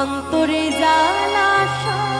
অন্তরে জালাশা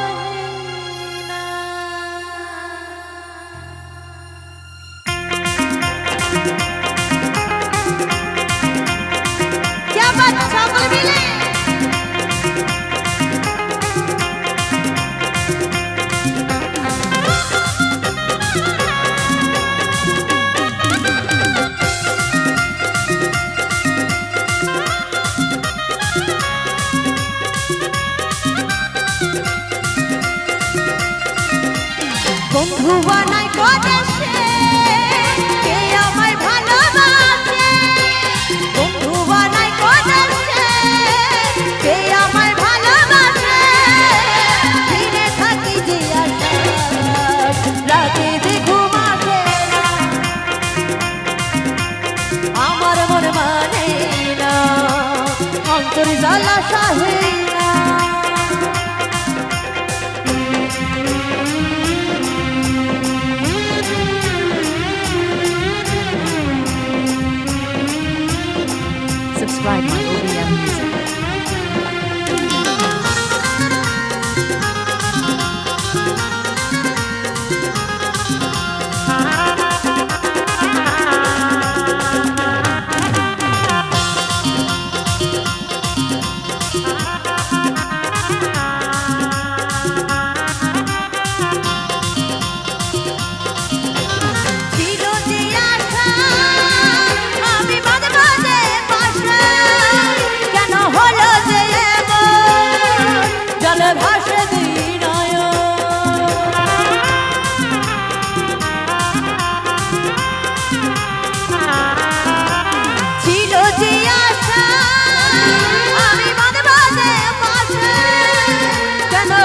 Right.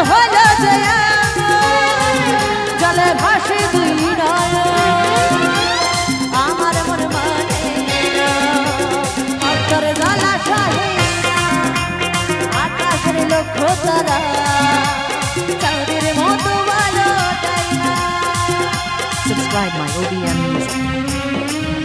হলো যে জলে ভাসি দুই আমার মন মানে অন্তর জলাশয়ে আকাশের লক্ষ্য তারা চাঁদের মতো ভালো Subscribe my OBM music.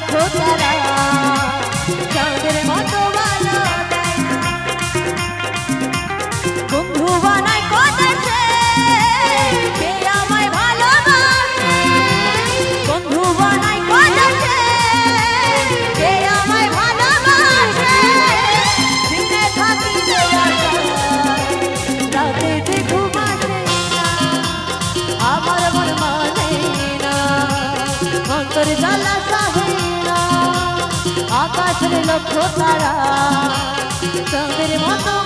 রাখো তারা লক্ষ তারা চাঁদের মতো